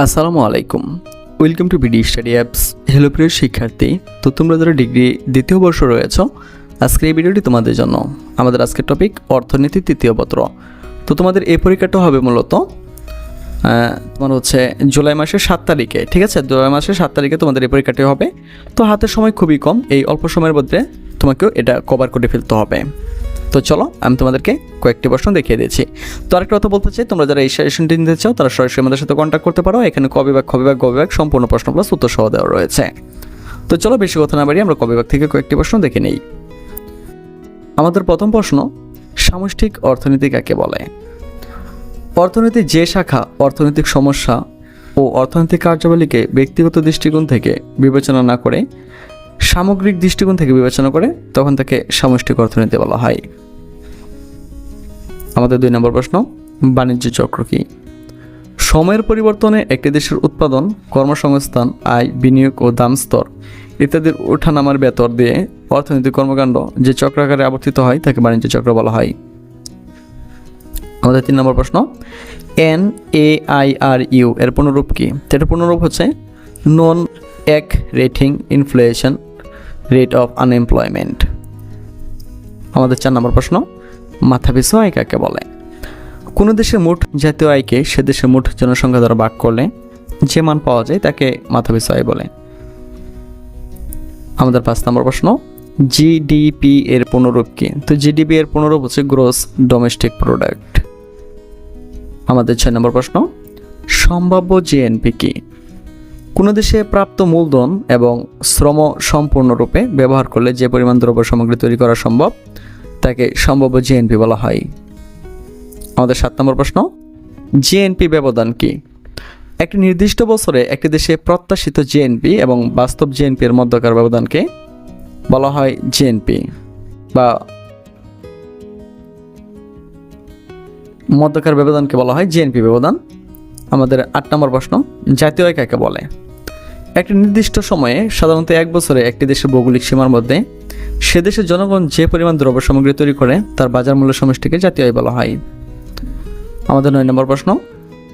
আসসালামু আলাইকুম। Welcome to BD study apps hello প্রিয় শিক্ষার্থী। তো তোমরা যারা ডিগ্রি দ্বিতীয় বর্ষ রয়েছ, আজকের এই ভিডিওটি তোমাদের জন্য। আমাদের আজকের টপিক অর্থনীতি তৃতীয় পত্র। তো তোমাদের এই পরীক্ষাটা হবে মূলত তোমার হচ্ছে জুলাই মাসের সাত তারিখে, ঠিক আছে? জুলাই মাসের সাত তারিখে তোমাদের এই পরীক্ষাটি হবে। তো হাতের সময় খুবই কম, এই অল্প সময়ের মধ্যে তোমাকেও এটা কভার করে ফেলতে হবে। তো চলো, আমি তোমাদেরকে কয়েকটি প্রশ্ন দেখিয়ে দিয়েছি। তো আরেকটা কথা বলতে চাই, তোমরা যারা এই সেশনটি নিতে চাও, তারা সরাসরি আমাদের সাথে কন্ট্যাক্ট করতে পারো। এখানে ক বিভাগ খ বিভাগ গ সম্পূর্ণ প্রশ্ন প্লাস উত্তর সহ দেওয়া রয়েছে। তো চলো, বেশি কথা না বাড়িয়ে আমরা ক বিভাগ থেকে কয়েকটি প্রশ্ন দেখে নেই। আমাদের প্রথম প্রশ্ন, সামষ্টিক অর্থনীতি কাকে বলে? অর্থনীতির যে শাখা, অর্থনৈতিক সমস্যা ও অর্থনৈতিক কার্যাবলীকে ব্যক্তিগত দৃষ্টিকোণ থেকে বিবেচনা না করে, সামগ্রিক দৃষ্টিকোণ থেকে বিবেচনা করে, তখন তাকে সামষ্টিক অর্থনীতি বলা হয়। আমাদের দুই নম্বর প্রশ্ন, বাণিজ্য চক্র কি? সময়ের পরিবর্তনে একটি দেশের উৎপাদন, কর্মসংস্থান, আয়, বিনিয়োগ ও দাম স্তর ইত্যাদির ওঠানামার বেতর দিয়ে অর্থনৈতিক কর্মকাণ্ড যে চক্রাকারে আবর্তিত হয় তাকে বাণিজ্য চক্র বলা হয়। আমাদের তিন নম্বর প্রশ্ন, N A I R U এর পুনরূপ কি? এটার পুনরূপ হচ্ছে non accelerating inflation rate of unemployment আমাদের চার নম্বর প্রশ্ন মাথাপিছু আয় কাকে বলে। কোনো দেশের মোট জাতীয় আয়কে সে দেশের মোট জনসংখ্যা দ্বারা ভাগ করলে, যে মান পাওয়া যায় তাকে মাথাপিছু আয় বলে। আমাদের পাঁচ নম্বর প্রশ্ন, জিডিপি এর পুনরূপ কি? তো জিডিপি এর পুনরূপ হচ্ছে গ্রোস ডোমেস্টিক প্রোডাক্ট। আমাদের ছয় নম্বর প্রশ্ন, সম্ভাব্য জিএনপি কি? কোনো দেশে প্রাপ্ত মূলধন এবং শ্রম সম্পূর্ণরূপে ব্যবহার করলে যে পরিমাণ দ্রব্য সামগ্রী তৈরি করা সম্ভব তাকে সম্ভাব্য জিএনপি বলা হয়। আমাদের সাত নম্বর প্রশ্ন জিএনপি ব্যবধান কি? একটি নির্দিষ্ট বছরে একটি দেশে প্রত্যাশিত জিএনপি এবং বাস্তব জিএনপি এর মধ্যকার ব্যবধানকে বলা হয় জিএনপি বা মধ্যকার ব্যবধানকে বলা হয় জিএনপি ব্যবধান। আমাদের আট নম্বর প্রশ্ন, জাতীয় আয় কাকে বলে। একটি নির্দিষ্ট সময়ে, সাধারণত এক বছরে একটি দেশের ভৌগোলিক সীমার মধ্যে, সে দেশের জনগণ যে পরিমাণ দ্রব্য সামগ্রী তৈরি করে, তার বাজার মূল্য সমষ্টিকে জাতীয় আয় বলা হয়। আমাদের নয় নম্বর প্রশ্ন,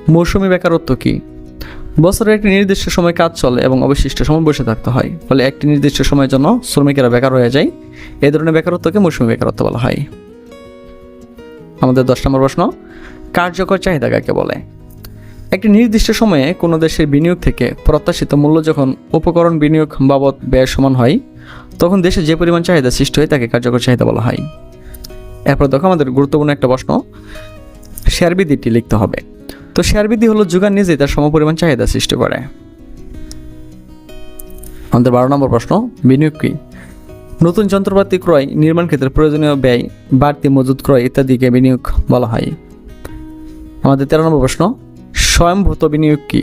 মৌসুমি বেকারত্ব কি? বছরের একটি নির্দিষ্ট সময় কাজ চলে এবং অবশিষ্ট সময় বসে থাকতে হয়, ফলে একটি নির্দিষ্ট সময়ের জন্য শ্রমিকেরা বেকার হয়ে যায়। এই ধরনের বেকারত্বকে মৌসুমি বেকারত্ব বলা হয়। আমাদের দশ নম্বর প্রশ্ন, কার্যকর চাহিদা কাকে বলে? একটি নির্দিষ্ট সময়ে কোনো দেশের বিনিয়োগ থেকে প্রত্যাশিত মূল্য যখন উপকরণ বিনিয়োগ বাবদ ব্যয় সমান হয়, তখন দেশে যে পরিমাণ চাহিদা সৃষ্টি হয় তাকে কার্যকর চাহিদা বলা হয়। এরপর দেখো আমাদের গুরুত্বপূর্ণ একটা প্রশ্ন, শেয়ার বৃদ্ধিটি লিখতে হবে। তো শেয়ার বৃদ্ধি হলো যোগান নিজেই তার সমপরিমাণ চাহিদা সৃষ্টি করে। আমাদের বারো নম্বর প্রশ্ন, বিনিয়োগ কি? নতুন যন্ত্রপাতি ক্রয়, নির্মাণ ক্ষেত্রে প্রয়োজনীয় ব্যয়, বাড়তি মজুদ ক্রয় ইত্যাদিকে বিনিয়োগ বলা হয়। আমাদের তেরো নম্বর প্রশ্ন স্বয়ংভূত বিনিয়োগ কি?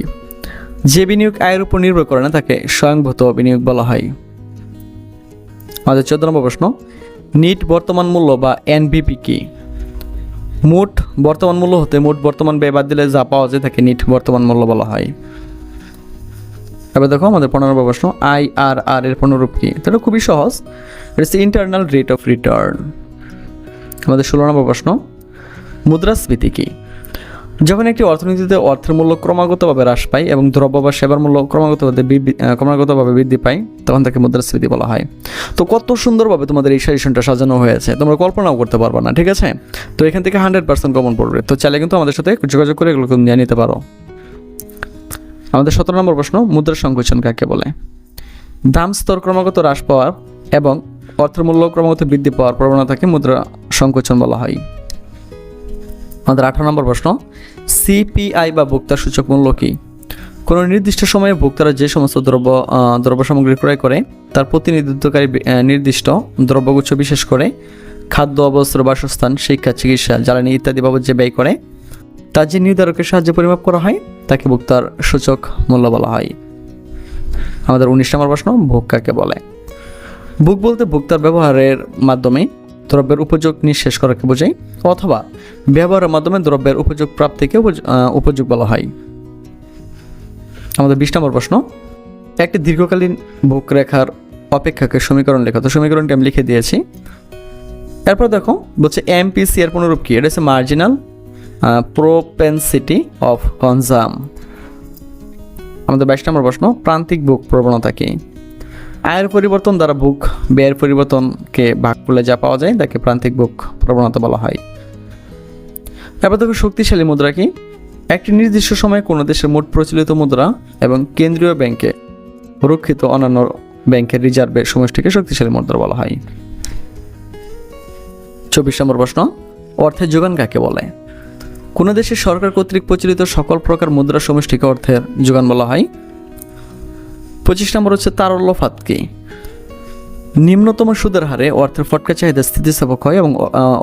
যে বিনিয়োগ আয়ের উপর নির্ভর করে না, তাকে স্বয়ংভূত বিনিয়োগ বলা হয়। আমাদের চোদ্দ নম্বর প্রশ্ন, নিট বর্তমান মূল্য বা এনবিপি কি? মোট বর্তমান মূল্য হতে মোট বর্তমান ব্যয় বাদ দিলে যা পাওয়া যায় তাকে নিট বর্তমান মূল্য বলা হয়। এবার দেখো আমাদের পনেরো নম্বর প্রশ্ন, আই আর আর এর পুনরূপ কি? এটা খুবই সহজ। ইন্টারনাল রেট অফ রিটার্ন আমাদের ষোলো নম্বর প্রশ্ন, মুদ্রাস্ফীতি কি? যখন একটি অর্থনীতিতে অর্থের মূল্য ক্রমাগতভাবে হ্রাস পায় এবং দ্রব্য বা সেবার মূল্য ক্রমাগতভাবে ক্রমাগতভাবে বৃদ্ধি পায়, তখন তাকে মুদ্রাস্ফীতি বলা হয়। তো কত সুন্দরভাবে তোমাদের এই সাজেশনটা সাজানো হয়েছে, তোমরা কল্পনাও করতে পারবে না, ঠিক আছে? তো এখান থেকে হান্ড্রেড পার্সেন্ট কমন পড়বে। তো চাইলে কিন্তু আমাদের সাথে যোগাযোগ করে এগুলো নিয়ে নিতে পারো। আমাদের সতেরো নম্বর প্রশ্ন, মুদ্রা সংকোচন কাকে বলে? দাম স্তর ক্রমাগত হ্রাস পাওয়ার এবং অর্থের মূল্য ক্রমাগত বৃদ্ধি পাওয়ার প্রবণতাকে মুদ্রা সংকোচন বলা হয়। আমাদের আঠারো নম্বর প্রশ্ন সিপিআই বা ভোক্তা সূচক মূল্য কী? কোনো নির্দিষ্ট সময়ে ভোক্তারা যে সমস্ত দ্রব্য দ্রব্য সামগ্রী ক্রয় করে, তার প্রতিনিধিত্বকারী নির্দিষ্ট দ্রব্যগুচ্ছ বিশেষ করে খাদ্য অবস্ত্র বাসস্থান, শিক্ষা, চিকিৎসা, জ্বালানি ইত্যাদি বাবদ যে ব্যয় করে তা যে নির্ধারকের সাহায্যে পরিমাপ করা হয়, তাকে ভোক্তার সূচক মূল্য বলা হয়। আমাদের উনিশ নম্বর প্রশ্ন ভোগ কাকে বলে। ভোগ বলতে ভোক্তার ব্যবহারের মাধ্যমে দ্রব্যের উপযোগ নিঃশেষ করাকে বোঝায়, অথবা ব্যবহারের মাধ্যমে দ্রব্যের উপযোগ প্রাপ্তিকে উপযোগ বলা হয়। আমাদের বিশ নম্বর প্রশ্ন। একটি দীর্ঘকালীন ভোগ রেখার অপেক্ষাকে সমীকরণ লেখা। তো সমীকরণটি আমি লিখে দিয়েছি। এরপর দেখো, বলছে এমপিসি এর পুনরূপ কি? এটা হচ্ছে মার্জিনাল প্রোপেন্সিটি অফ কনজাম আমাদের বাইশ নম্বর প্রশ্ন, প্রান্তিক বুক প্রবণতা কি? আয়ের পরিবর্তন দ্বারা বুক, ব্যয়ের পরিবর্তনকে ভাগ করলে যা পাওয়া যায় তাকে প্রান্তিক বুক প্রবণতা বলা হয়। এবার দেখো শক্তিশালী মুদ্রা কি? একটি নির্দিষ্ট সময়ে কোনো দেশের মোট প্রচলিত মুদ্রা এবং কেন্দ্রীয় ব্যাংকে রক্ষিত অন্যান্য ব্যাংকের রিজার্ভের সমষ্টিকে শক্তিশালী মুদ্রা বলা হয়। চব্বিশ নম্বর প্রশ্ন, অর্থের যোগান কাকে বলে? কোনো দেশের সরকার কর্তৃক প্রচলিত সকল প্রকার মুদ্রা সমষ্টিকে অর্থের যোগান বলা হয়। পঁচিশ নম্বর হচ্ছে তারল্যফাত কি? নিম্নতম সুদের হারে অর্থের ফটকা চাহিদা স্থিতিস্থাপক হয় এবং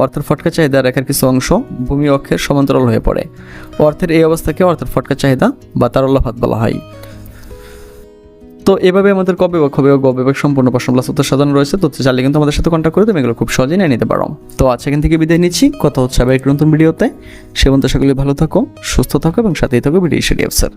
অর্থের ফটকা চাহিদা রেখার কিছু অংশ ভূমি অক্ষের সমান্তরাল হয়ে পড়ে। অর্থের এই অবস্থাকে অর্থের ফটকা চাহিদা বা তারল্যফাত বলা হয়। তো এভাবে আমাদের কবে বা কবে গবে বা সম্পূর্ণ প্রশ্ন প্লাস উত্তর সাজানো রয়েছে, তো চাইলে কিন্তু আমাদের সাথে কন্ট্যাক্ট করে তুমি এগুলো খুব সহজেই নিয়ে নিতে পারো। তো আজ এখান থেকে বিদায় নিচ্ছি, কথা হচ্ছে আবার একটি নতুন ভিডিওতে সে সকলে ভালো থাকো, সুস্থ থাকো এবং সাথেই থাকো ভিডিও স্যার